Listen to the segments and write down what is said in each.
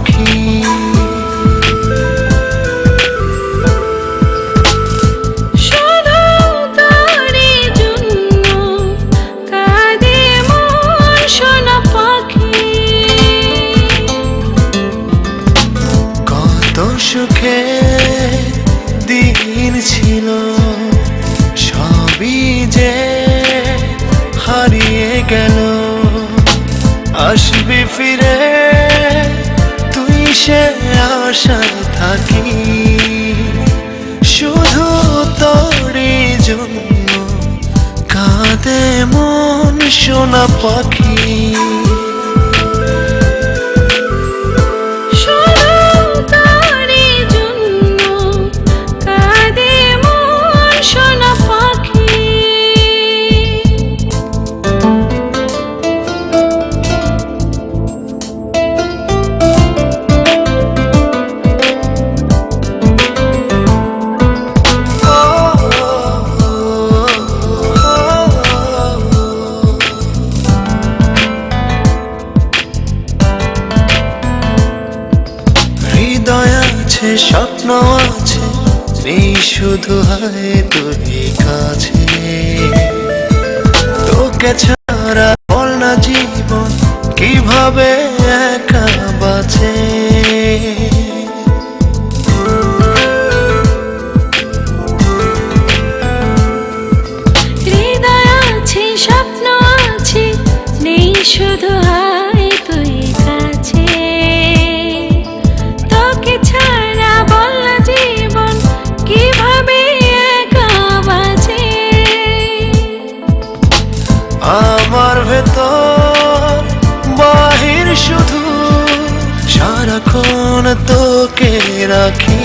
পাখি। সুখে দিন ছিল সবই যে হারিয়ে গেল। আসবি ফিরে সে আশায় থাকি। শুধু তোরই জন্য কাঁদে মন সোনা পাখি। আছে, নেই শুধু হয় তুই কাছে। তোকে ছাড়া বল না জীবন, কীভাবে একা বাঁচে? শুধু হায় রাখি।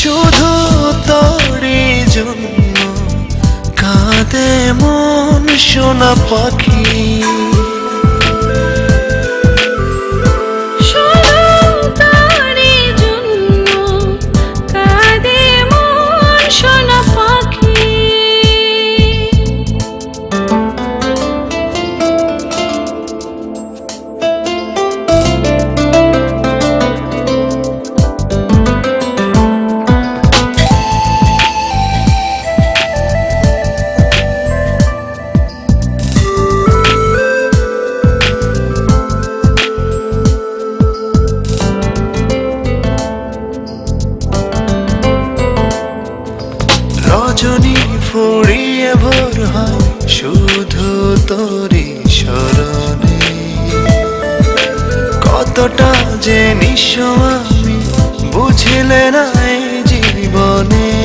শুধু তোরই জন্য কাঁদে মন সোনা পাখি। শুধু শরণে কতটা যে নিঃস্ব আমি বুঝলে না জীবনে।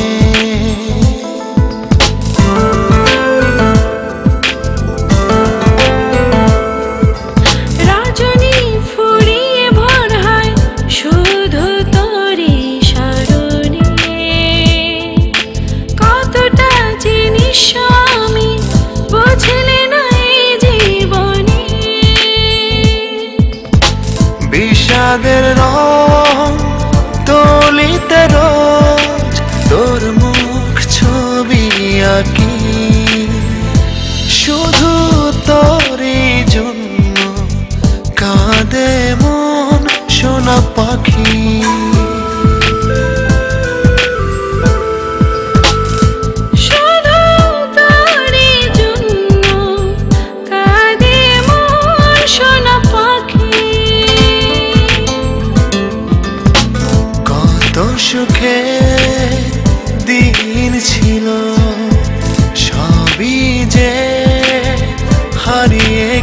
বিষাদের রং তলিতে রোজ তোর মুখ ছবি আঁকি। শুধু তোরই জন্য কাঁদে মন সোনা পাখি।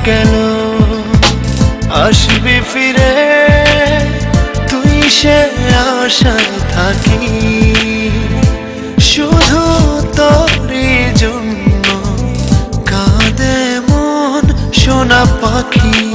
আসবে আসবি ফিরে? তুই সে আশায় থাকি শুধু তোরই জন্য কাঁদে মন সোনা পাখি।